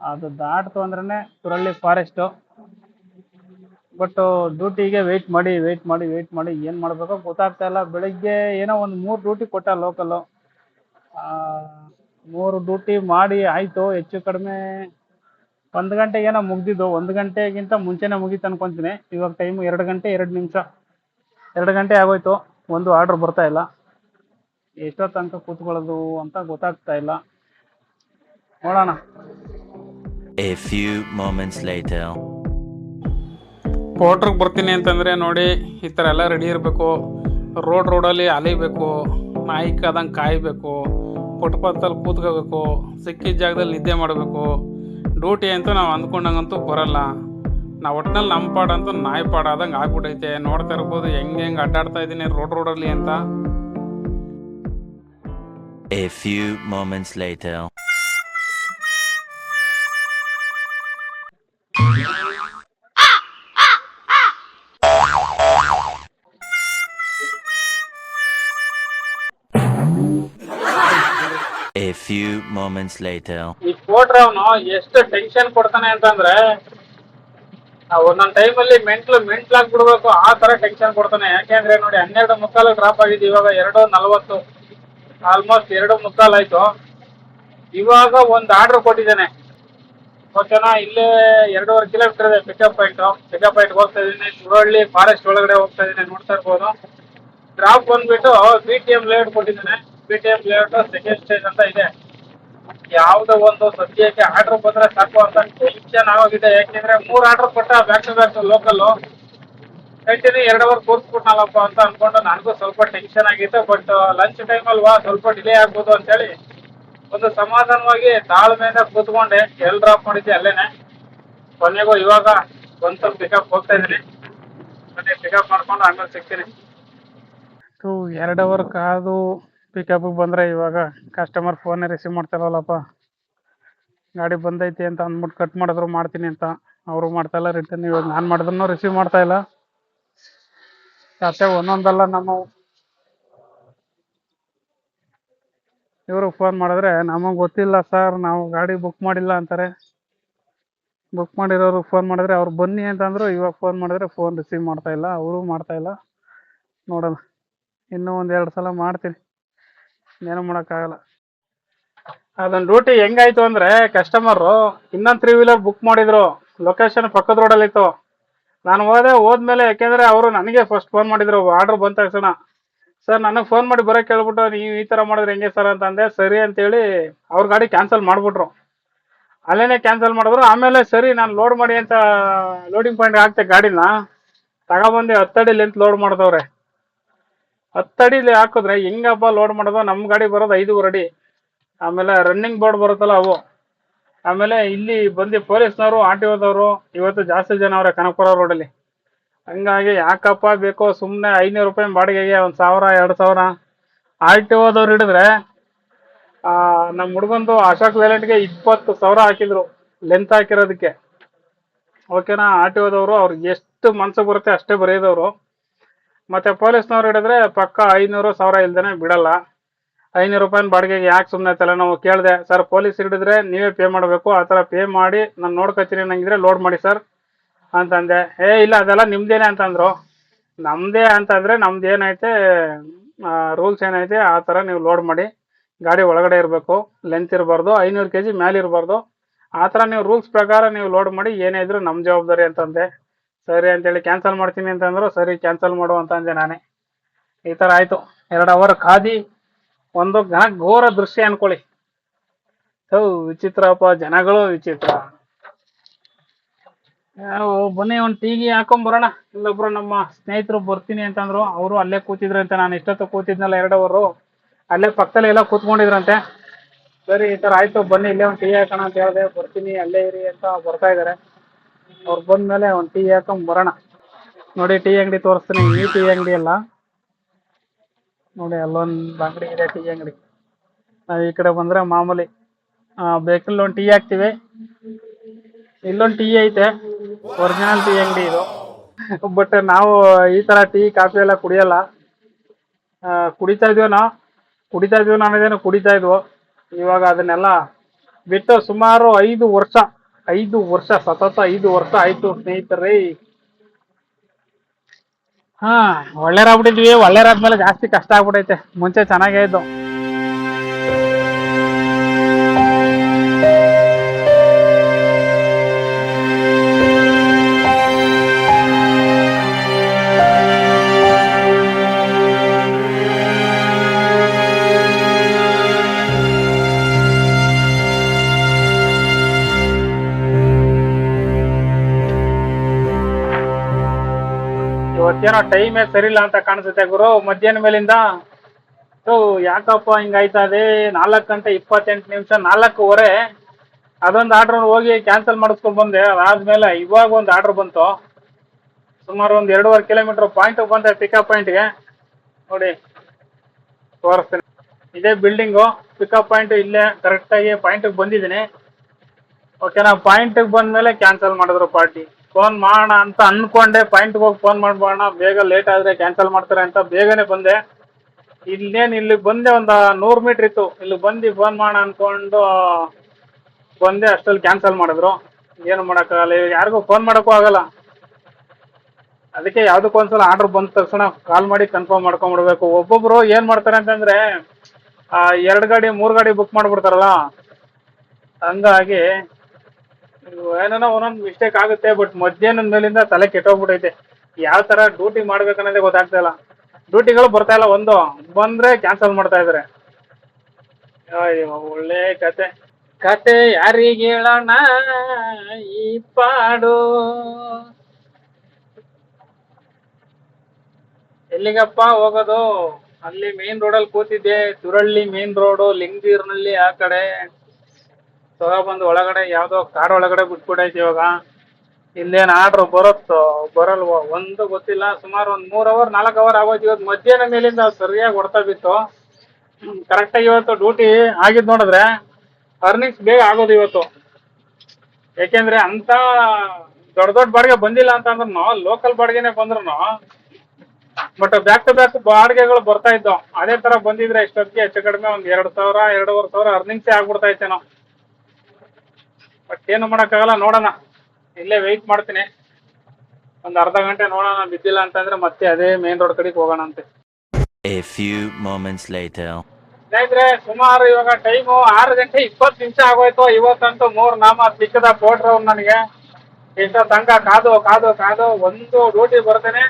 ಅದು ದಾಟ್ತು ಅಂದ್ರೇ ಸುರಳ್ಳಿ ಫಾರೆಸ್ಟ್ ಬಟ್ ಡ್ಯೂಟಿಗೆ ವೆಯ್ಟ್ ಮಾಡಿ ವೆಯ್ಟ್ ಮಾಡಿ ವೆಯ್ಟ್ ಮಾಡಿ ಏನು ಮಾಡಬೇಕೋ ಗೊತ್ತಾಗ್ತಾ ಇಲ್ಲ. ಬೆಳಿಗ್ಗೆ ಏನೋ ಒಂದು ಮೂರು ಡ್ಯೂಟಿ ಕೊಟ್ಟ ಲೋಕಲ್ಲು ಮೂರು ಡ್ಯೂಟಿ ಮಾಡಿ ಆಯಿತು ಹೆಚ್ಚು ಕಡಿಮೆ ಒಂದು ಗಂಟೆಗೆ ಏನೋ ಮುಗ್ದಿದ್ದು ಒಂದು ಗಂಟೆಗಿಂತ ಮುಂಚೆನೇ ಮುಗೀತು ಅನ್ಕೊಂತೀನಿ. ಇವಾಗ ಟೈಮ್ ಎರಡು ಗಂಟೆ ಎರಡು ನಿಮಿಷ. ಎರಡು ಗಂಟೆ ಆಗೋಯ್ತು ಒಂದು ಆರ್ಡ್ರ್ ಬರ್ತಾ ಇಲ್ಲ. ಎಷ್ಟೋ ತನಕ ಕೂತ್ಕೊಳ್ಳೋದು ಅಂತ ಗೊತ್ತಾಗ್ತಾ ಇಲ್ಲ. ನೋಡೋಣ. A few moments later. ಕ್ವಾರ್ಟ್ರಿಗೆ ಬರ್ತೀನಿ ಅಂತಂದರೆ ನೋಡಿ ಈ ಥರ ಎಲ್ಲ ರೆಡಿ ಇರಬೇಕು. ರೋಡ್ ರೋಡಲ್ಲಿ ಅಲಿಬೇಕು. ನಾಯಿ ಕಾದಂಗೆ ಕಾಯಬೇಕು. ಫುಟ್ಪಾತಲ್ಲಿ ಕೂತ್ಕೋಬೇಕು, ಸಿಕ್ಕಿದ ಜಾಗದಲ್ಲಿ ನಿದ್ದೆ ಮಾಡಬೇಕು. ಡ್ಯೂಟಿ ಅಂತೂ ನಾವು ಅಂದ್ಕೊಂಡಂಗಂತೂ ಬರಲ್ಲ. ನಾವು ಒಟ್ಟಿನಲ್ಲಿ ನಮ್ಮ ಪಾಡಂತೂ ನಾಯಿ ಪಾಡ ಆದಂಗೆ ಆಗ್ಬಿಟ್ಟೈತೆ ನೋಡ್ತಾ ಇರ್ಬೋದು, ಹೆಂಗೆ ಹೆಂಗೆ ಅಡ್ಡಾಡ್ತಾ ಇದ್ದೀನಿ ರೋಡ್ ರೋಡಲ್ಲಿ ಅಂತ. A few moments later. Few moments later. ಈ ಕೊಟ್ರೆ ಅವನು ಎಷ್ಟು ಟೆನ್ಷನ್ ಕೊಡ್ತಾನೆ ಅಂತಂದ್ರೆ ಒಂದೊಂದ್ ಟೈಮಲ್ಲಿ ಮೆಂಟ್ಲು ಬಿಡ್ಬೇಕು, ಆ ತರ ಟೆನ್ಷನ್ ಕೊಡ್ತಾನೆ. ಯಾಕೆಂದ್ರೆ ನೋಡಿ, ಹನ್ನೆರಡು ಮುಕ್ಕಾಲು ಡ್ರಾಪ್ ಆಗಿದೆ ಇವಾಗ ಎರಡು ನಲವತ್ತು ಆಲ್ಮೋಸ್ಟ್ ಎರಡು ಮುಕ್ಕಾಲು ಆಯ್ತು. ಇವಾಗ ಒಂದು ಆರ್ಡರ್ ಕೊಟ್ಟಿದ್ದಾನೆ. ಓಕೆನಾ ಇಲ್ಲೇ ಎರಡೂವರೆ ಕಿಲೋಮೀಟರ್ ಇದೆ ಪಿಕಪ್ ಪಾಯಿಂಟ್ ಪಿಕಪ್ ಪಾಯಿಂಟ್ ಹೋಗ್ತಾ ಇದ್ದೀನಿ. ಸುರಳ್ಳಿ ಫಾರೆಸ್ಟ್ ಒಳಗಡೆ ಹೋಗ್ತಾ ಇದ್ದೀನಿ, ನೋಡ್ತಾ ಇರ್ಬೋದು. ಡ್ರಾಪ್ ಬಂದ್ಬಿಟ್ಟು ಬಿ ಟಿ ಎಂ ಲೇಔಟ್ ಕೊಟ್ಟಿದ್ದಾನೆ. B T layout second stage ಅಂತ ಇದೆ. ಯಾವುದೋ ಒಂದು ಸದ್ಯಕ್ಕೆ ಆರ್ಡರ್ ಬಂದ್ರೆ ಸಾಕು ಅಂತ ಟೆನ್ಷನ್ ಆಗೋಗಿದೆ. ಯಾಕೆಂದ್ರೆ ಮೂರ್ ಆರ್ಡರ್ ಕೊಟ್ಟ back to back local continue ಎರಡು ಅವರ್ ಕೂರ್ಸ್ಬಿಟ್ನಲ್ಲಪ್ಪ ಅಂತ ಅನ್ಕೊಂಡು ನನಗೂ ಸ್ವಲ್ಪ ಟೆನ್ಷನ್ ಆಗಿತ್ತು. ಬಟ್ ಲಂಚ್ ಟೈಮ್ ಅಲ್ವಾ, ಸ್ವಲ್ಪ ಡಿಲೇ ಆಗ್ಬೋದು ಅಂತೇಳಿ ಒಂದು ಸಮಾಧಾನವಾಗಿ ತಾಳ್ಮೆಯಿಂದ ಕೂತ್ಕೊಂಡೆ. ಎಲ್ ಡ್ರಾಪ್ ಮಾಡಿದ್ದೆ ಅಲ್ಲೇನೆ. ಕೊನೆಗೂ ಇವಾಗ ಒಂದು ಪಿಕಪ್ ಹೋಗ್ತಾ ಇದೀನಿ ಮತ್ತೆ ಪಿಕಪ್ ಮಾಡ್ಕೊಂಡು ಆಮೇಲೆ ಸಿಗ್ತೀನಿ. ಎರಡು ಅವರ್ ಕಾದು ಪಿಕಪ್ಗೆ ಬಂದರೆ ಇವಾಗ ಕಸ್ಟಮರ್ ಫೋನೇ ರಿಸೀವ್ ಮಾಡ್ತಾರಲ್ಲಪ್ಪ. ಗಾಡಿ ಬಂದೈತಿ ಅಂತ ಅಂದ್ಬಿಟ್ಟು ಕಟ್ ಮಾಡಿದ್ರು ಮಾಡ್ತೀನಿ ಅಂತ ಅವರು ಮಾಡ್ತಾ ಇಲ್ಲ ರಿಟರ್ನ್ ಇವಾಗ ನಾನು ಮಾಡಿದ್ರು ರಿಸೀವ್ ಮಾಡ್ತಾ ಇಲ್ಲ. ಕತೆ ಒಂದೊಂದಲ್ಲ ನಮ್ಮ ಇವರು ಫೋನ್ ಮಾಡಿದ್ರೆ ನಮಗೆ ಗೊತ್ತಿಲ್ಲ ಸರ್ ನಾವು ಗಾಡಿ ಬುಕ್ ಮಾಡಿಲ್ಲ ಅಂತಾರೆ. ಬುಕ್ ಮಾಡಿರೋರು ಫೋನ್ ಮಾಡಿದ್ರೆ ಅವ್ರು ಬನ್ನಿ ಅಂತಂದ್ರು ಇವಾಗ ಫೋನ್ ಮಾಡಿದ್ರೆ ಫೋನ್ ರಿಸೀವ್ ಮಾಡ್ತಾ ಇಲ್ಲ, ಅವರು ಮಾಡ್ತಾ ಇಲ್ಲ. ನೋಡೋಣ. ಇನ್ನೂ ಒಂದು ಎರಡು ಸಲ ಮಾಡ್ತೀನಿ. ಏನು ಮಾಡೋಕ್ಕಾಗಲ್ಲ. ಅದೊಂದು ಡ್ಯೂಟಿ ಹೆಂಗಾಯ್ತು ಅಂದ್ರೆ ಕಸ್ಟಮರು ಇನ್ನೊಂದು ತ್ರೀ ವೀಲರ್ ಬುಕ್ ಮಾಡಿದ್ರು. ಲೊಕೇಶನ್ ಪಕ್ಕದ ರೋಡಲ್ಲಿ ಇತ್ತು. ನಾನು ಹೋದೆ, ಹೋದ್ಮೇಲೆ ಯಾಕೆಂದ್ರೆ ಅವರು ನನಗೆ ಫಸ್ಟ್ ಫೋನ್ ಮಾಡಿದ್ರು ಆರ್ಡರ್ ಬಂದ ತಕ್ಷಣ. ಸರ್ ನನಗೆ ಫೋನ್ ಮಾಡಿ ಬರೋಕೆ ಕೇಳ್ಬಿಟ್ಟು ನೀವು ಈ ಥರ ಮಾಡಿದ್ರೆ ಹೆಂಗೆ ಸರ್ ಅಂತ ಅಂದೆ. ಸರಿ ಅಂತೇಳಿ ಅವ್ರ ಗಾಡಿ ಕ್ಯಾನ್ಸಲ್ ಮಾಡಿಬಿಟ್ರು. ಅಲ್ಲೇನೆ ಕ್ಯಾನ್ಸಲ್ ಮಾಡಿದ್ರು. ಆಮೇಲೆ ಸರಿ, ನಾನು ಲೋಡ್ ಮಾಡಿ ಅಂತ ಲೋಡಿಂಗ್ ಪಾಯಿಂಟ್ ಹಾಕ್ತೆ ಗಾಡಿನ, ತಗೊಬಂದು ಹತ್ತಡಿ ಲೆಂತ್ ಲೋಡ್ ಮಾಡ್ದವ್ರೆ. ಹತ್ತಡಿಲಿ ಹಾಕಿದ್ರೆ ಹೆಂಗಪ್ಪ ಲೋಡ್ ಮಾಡೋದು? ನಮ್ಮ ಗಾಡಿ ಬರೋದು ಐದೂವರೆ ಅಡಿ. ಆಮೇಲೆ ರನ್ನಿಂಗ್ ಬೋರ್ಡ್ ಬರುತ್ತಲ್ಲ ಅವು. ಆಮೇಲೆ ಇಲ್ಲಿ ಬಂದು ಪೊಲೀಸ್ನವರು, ಆರ್ ಟಿ ಓದವರು ಇವತ್ತು ಜಾಸ್ತಿ ಜನ ಅವ್ರೆ ಕನಕಪುರ ರೋಡಲ್ಲಿ ಹಂಗಾಗಿ ಯಾಕಪ್ಪ ಬೇಕೋ ಸುಮ್ಮನೆ ಐನೂರು ರೂಪಾಯಿ ಬಾಡಿಗೆಗೆ ಒಂದು ಸಾವಿರ, ಎರಡು ಸಾವಿರ. ಆರ್ ಟಿ ಓದವ್ರು ಹಿಡಿದ್ರೆ ನಮ್ಮ ಹುಡುಗಂದು ಅಶೋಕ್ ಲೇಲೆಂಟ್ಗೆ ಇಪ್ಪತ್ತು ಸಾವಿರ ಹಾಕಿದ್ರು ಲೆಂತ್ ಹಾಕಿರೋದಕ್ಕೆ. ಓಕೆನಾ ಆರ್ ಟಿ ಓದವರು ಅವ್ರಿಗೆ ಎಷ್ಟು ಮನ್ಸು ಬರುತ್ತೆ ಅಷ್ಟೇ ಬರೆಯೋದವರು. ಮತ್ತೆ ಪೊಲೀಸ್ನವ್ರು ಹಿಡಿದ್ರೆ ಪಕ್ಕ ಐನೂರು ಸಾವಿರ ಇಲ್ದೇನೆ ಬಿಡಲ್ಲ. ಐನೂರು ರೂಪಾಯಿ ಬಾಡಿಗೆಗೆ ಯಾಕೆ ಸುಮ್ಮನೆ ತಲೆ ನಾವು ಕೇಳಿದೆ, ಸರ್, ಪೊಲೀಸ್ ಹಿಡಿದ್ರೆ ನೀವೇ ಪೇ ಮಾಡಬೇಕು. ಆ ಥರ ಪೇ ಮಾಡಿ ನಾನು ನೋಡ್ಕೊತೀನಿ. ನಂಗಿದ್ರೆ ಲೋಡ್ ಮಾಡಿ, ಸರ್. ಅಂತಂದೆ. ಏ, ಇಲ್ಲ, ಅದೆಲ್ಲ ನಿಮ್ದೇನೆ ಅಂತಂದ್ರು. ನಮ್ಮದೇ ಅಂತಂದರೆ ನಮ್ದು ಏನೈತೆ ರೂಲ್ಸ್ ಏನೈತೆ, ಆ ಥರ ನೀವು ಲೋಡ್ ಮಾಡಿ. ಗಾಡಿ ಒಳಗಡೆ ಇರಬೇಕು, ಲೆಂತ್ ಇರಬಾರ್ದು, ಐನೂರು ಕೆ ಜಿ ಮೇಲೆ ಇರಬಾರ್ದು. ಆ ಥರ ನೀವು ರೂಲ್ಸ್ ಪ್ರಕಾರ ನೀವು ಲೋಡ್ ಮಾಡಿ, ಏನೇ ಇದ್ರೂ ನಮ್ಮ ಜವಾಬ್ದಾರಿ, ಅಂತಂದೆ. ಸರಿ ಅಂತೇಳಿ ಕ್ಯಾನ್ಸಲ್ ಮಾಡ್ತೀನಿ ಅಂತಂದ್ರು ಸರಿ ಕ್ಯಾನ್ಸಲ್ ಮಾಡು ಅಂತ ಅಂದೆ ನಾನೇ. ಈ ತರ ಆಯ್ತು. ಎರಡು ಅವರ್ ಖಾದಿ, ಒಂದು ಘನ ಘೋರ ದೃಶ್ಯ ಅನ್ಕೊಳ್ಳಿ. ಹೌ ವಿಚಿತ್ರಪ್ಪ, ಜನಗಳು ವಿಚಿತ್ರ. ಬನ್ನಿ ಒಂದು ಟೀಗಿ ಹಾಕೊಂಬರೋಣ ಇಲ್ಲೊಬ್ರು ನಮ್ಮ ಸ್ನೇಹಿತರು ಬರ್ತೀನಿ ಅಂತಂದ್ರು, ಅವರು ಅಲ್ಲೇ ಕೂತಿದ್ರು ಅಂತ ನಾನು ಇಷ್ಟೊತ್ತು ಕೂತಿದ್ನಲ್ಲ ಎರಡು ಅವರು ಅಲ್ಲೇ ಪಕ್ಕದಲ್ಲಿ ಎಲ್ಲ ಕೂತ್ಕೊಂಡಿದ್ರಂತೆ. ಸರಿ, ಈ ತರ ಆಯ್ತು. ಬನ್ನಿ, ಇಲ್ಲೇ ಒಂದು ಟೀ ಹಾಕೋಣ ಅಂತ ಹೇಳಿದೆ. ಬರ್ತೀನಿ, ಅಲ್ಲೇ ಇರಿ ಅಂತ ಬರ್ತಾ ಇದ್ದಾರೆ. ಅವ್ರು ಬಂದ್ಮೇಲೆ ಒಂದು ಟೀ ಹಾಕೊಂಡ್ ಬರೋಣ. ನೋಡಿ, ಟೀ ಅಂಗಡಿ ತೋರಿಸ್ತೀನಿ. ಈ ಟೀ ಅಂಗಡಿ ಅಲ್ಲ. ನೋಡಿ, ಅಲ್ಲೊಂದು ಅಂಗಡಿ ಇದೆ, ಟೀ ಅಂಗಡಿ. ನಾವು ಈ ಕಡೆ ಬಂದ್ರೆ ಮಾಮೂಲಿ ಬೇಕಲ್ಲಿ ಒಂದು ಟೀ ಹಾಕ್ತಿವಿ. ಇಲ್ಲೊಂದು ಟೀ ಐತೆ. ಒರಿಜಿನಲ್ ಟೀ ಅಂಗಡಿ ಇದು. ಬಟ್ ನಾವು ಈ ತರ ಟೀ, ಕಾಫಿ ಎಲ್ಲ ಕುಡಿಯಲ್ಲ. ಕುಡಿತಾ ಇದ್ವಿ ನಾವು? ಕುಡಿತಾ ಇದ್ವಿ ನಾವೇನು ಕುಡಿತಾ ಇದ್ವು? ಇವಾಗ ಅದನ್ನೆಲ್ಲ ಬಿಟ್ಟು ಸುಮಾರು ಐದು ವರ್ಷ ಐದು ವರ್ಷ, ಸತತ ಐದು ವರ್ಷ ಆಯ್ತು ಸ್ನೇಹಿತರೇ. ಹಾ ಒಳ್ಳೆರಾಗ್ಬಿಟ್ಟಿದ್ವಿ ಒಳ್ಳೆರಾದ್ಮೇಲೆ ಜಾಸ್ತಿ ಕಷ್ಟ ಆಗ್ಬಿಟೈತೆ. ಮುಂಚೆ ಚೆನ್ನಾಗೇ ಇದ್ದು. ಇವತ್ತೇನೋ ಟೈಮೇ ಸರಿಲ್ಲ ಅಂತ ಕಾಣಿಸುತ್ತೆ ಗುರು. ಮಧ್ಯಾಹ್ನ ಮೇಲಿಂದ ಸೊ ಯಾಕಪ್ಪ ಹಿಂಗಾಯ್ತಾ ಇದೆ? ನಾಲ್ಕು ಗಂಟೆ ಇಪ್ಪತ್ತೆಂಟು ನಿಮಿಷ, ನಾಲ್ಕೂವರೆ. ಅದೊಂದು ಆರ್ಡರ್ ಹೋಗಿ ಕ್ಯಾನ್ಸಲ್ ಮಾಡಿಸ್ಕೊಂಡ್ ಬಂದೆ. ಅದಾದ್ಮೇಲೆ ಇವಾಗ ಒಂದು ಆರ್ಡ್ರ್ ಬಂತು. ಸುಮಾರು ಒಂದು ಎರಡೂವರೆ ಕಿಲೋಮೀಟರ್ ಪಾಯಿಂಟ್ ಬಂದೆ ಪಿಕಪ್ ಪಾಯಿಂಟ್ಗೆ ನೋಡಿ, ತೋರಿಸ್ತೀನಿ. ಇದೇ ಬಿಲ್ಡಿಂಗು ಪಿಕಪ್ ಪಾಯಿಂಟ್ ಇಲ್ಲೇ ಕರೆಕ್ಟಾಗಿ ಪಾಯಿಂಟಿಗೆ ಬಂದಿದ್ದೀನಿ. ಓಕೆನಾ ಪಾಯಿಂಟಿಗೆ ಬಂದಮೇಲೆ ಕ್ಯಾನ್ಸಲ್ ಮಾಡಿದ್ರು ಪಾರ್ಟಿ ಫೋನ್ ಮಾಡೋಣ ಅಂತ ಅನ್ಕೊಂಡೆ ಪಾಯಿಂಟ್ಗೆ ಹೋಗಿ ಫೋನ್ ಮಾಡ್ಬೋಣ ಬೇಗ ಲೇಟ್ ಆದ್ರೆ ಕ್ಯಾನ್ಸಲ್ ಮಾಡ್ತಾರೆ ಅಂತ ಬೇಗನೆ ಬಂದೆ. ಇಲ್ಲೇನು ಇಲ್ಲಿ ಬಂದೆ ಒಂದು ನೂರು ಮೀಟ್ರ್ ಇತ್ತು. ಇಲ್ಲಿ ಬಂದು ಫೋನ್ ಮಾಡೋಣ ಅನ್ಕೊಂಡು ಬಂದೆ, ಅಷ್ಟರಲ್ಲಿ ಕ್ಯಾನ್ಸಲ್ ಮಾಡಿದ್ರು. ಏನು ಮಾಡೋಕ್ಕಾಗಲ್ಲ ಯಾರಿಗೂ ಫೋನ್ ಮಾಡೋಕ್ಕೂ ಆಗಲ್ಲ. ಅದಕ್ಕೆ ಯಾವ್ದಕ್ಕೊಂದ್ಸಲ ಆರ್ಡರ್ ಬಂದ ತಕ್ಷಣ ಕಾಲ್ ಮಾಡಿ ಕನ್ಫರ್ಮ್ ಮಾಡ್ಕೊಂಡ್ಬಿಡ್ಬೇಕು ಒಬ್ಬೊಬ್ರು ಏನು ಮಾಡ್ತಾರೆ ಅಂತಂದರೆ ಎರಡು ಗಾಡಿ, ಮೂರು ಗಾಡಿ ಬುಕ್ ಮಾಡಿಬಿಡ್ತಾರಲ್ಲ, ಹಂಗಾಗಿ ಏನೇನೋ ಒಂದೊಂದು ಮಿಸ್ಟೇಕ್ ಆಗುತ್ತೆ ಬಟ್ ಮಧ್ಯಾಹ್ನದ ಮೇಲಿಂದ ತಲೆ ಕೆಟ್ಟೋಗ್ಬಿಟ್ಟೈತೆ ಯಾವ ತರ ಡ್ಯೂಟಿ ಮಾಡ್ಬೇಕನ್ನೋದೇ ಗೊತ್ತಾಗ್ತಾ ಇಲ್ಲ. ಡ್ಯೂಟಿಗಳು ಬರ್ತಾ ಇಲ್ಲ, ಒಂದು ಬಂದ್ರೆ ಕ್ಯಾನ್ಸಲ್ ಮಾಡ್ತಾ ಇದಾರೆ. ಒಳ್ಳೆ ಕತೆ. ಕತೆ ಯಾರಿಗೆ ಹೇಳೋಣ? ಈ ಪಾಡು. ಎಲ್ಲಿಗಪ್ಪ ಹೋಗೋದು? ಅಲ್ಲಿ ಮೇನ್ ರೋಡಲ್ಲಿ ಕೂತಿದ್ದೆ, ತುರಳ್ಳಿ ಮೇನ್ ರೋಡು ಲಿಂಗೀರ್ನಲ್ಲಿ ಆ ಕಡೆ. ಬಂದು ಒಳಗಡೆ ಯಾವುದೋ ಕಾರ್ ಒಳಗಡೆ ಬಿಟ್ಬಿಟ್ಟೈತೆ ಇವಾಗ. ಇಲ್ಲೇನು ಆರ್ಡ್ರ್ ಬರುತ್ತೋ, ಬರಲ್ವೋ, ಒಂದು ಗೊತ್ತಿಲ್ಲ. ಸುಮಾರು ಒಂದು ಮೂರು ಅವರ್ ನಾಲ್ಕು ಅವರ್ ಆಗೋಯ್ತು. ಇವತ್ತು ಮಧ್ಯಾಹ್ನ ಮೇಲಿಂದ ಸರಿಯಾಗಿ ಹೊಡ್ತಾ ಬಿತ್ತು. ಕರೆಕ್ಟಾಗಿ ಇವತ್ತು ಡ್ಯೂಟಿ ಆಗಿದ್ದು ನೋಡಿದ್ರೆ ಅರ್ನಿಂಗ್ಸ್ ಬೇಗ ಆಗೋದು ಇವತ್ತು. ಯಾಕೆಂದ್ರೆ ಅಂತ ದೊಡ್ಡ ದೊಡ್ಡ ಬಾಡಿಗೆ ಬಂದಿಲ್ಲ ಅಂತಂದ್ರೂ ಲೋಕಲ್ ಬಾಡಿಗೆನೆ ಬಂದ್ರು ಬಟ್ ಬ್ಯಾಕ್ ಟು ಬ್ಯಾಕ್ ಬಾಡಿಗೆಗಳು ಬರ್ತಾ ಇದ್ದವು. ಅದೇ ತರ ಬಂದಿದ್ರೆ ಇಷ್ಟೊತ್ತಿಗೆ ಹೆಚ್ಚು ಕಡಿಮೆ ಒಂದ್ ಎರಡ್ ಸಾವಿರ, ಎರಡೂವರೆ ಸಾವಿರ ಅರ್ನಿಂಗ್ಸೇ ಆಗ್ಬಿಡ್ತಾ ಇತ್ತೇನೋ. ಬಟ್ ಏನು ಮಾಡೋಕ್ಕಾಗಲ್ಲ ನೋಡೋಣ. ಇಲ್ಲೇ ವೆಯ್ಟ್ ಮಾಡ್ತೀನಿ. ಒಂದು ಅರ್ಧ ಗಂಟೆ ನೋಡೋಣ ಬಿದ್ದಿಲ್ಲ ಅಂತಂದ್ರೆ ಮತ್ತೆ ಅದೇ ಮೇನ್ ರೋಡ್ ಕಡೆಗೆ ಹೋಗೋಣ ಅಂತೆ. A few moments later. ಸ್ನೇಹಿತರೆ ಸುಮಾರು ಇವಾಗ ಟೈಮು ಆರು ಗಂಟೆ ಇಪ್ಪತ್ತು ನಿಮಿಷ ಆಗೋಯ್ತು. ಇವತ್ತಂತೂ ಮೂರು ನಾಮ ಸಿಕ್ಕದ ಕೊಟ್ರು ನನಗೆ. ಇಷ್ಟ ತನಕ ಕಾದು ಕಾದು ಕಾದು ಒಂದು ಡ್ಯೂಟಿ ಬರ್ತೇನೆ.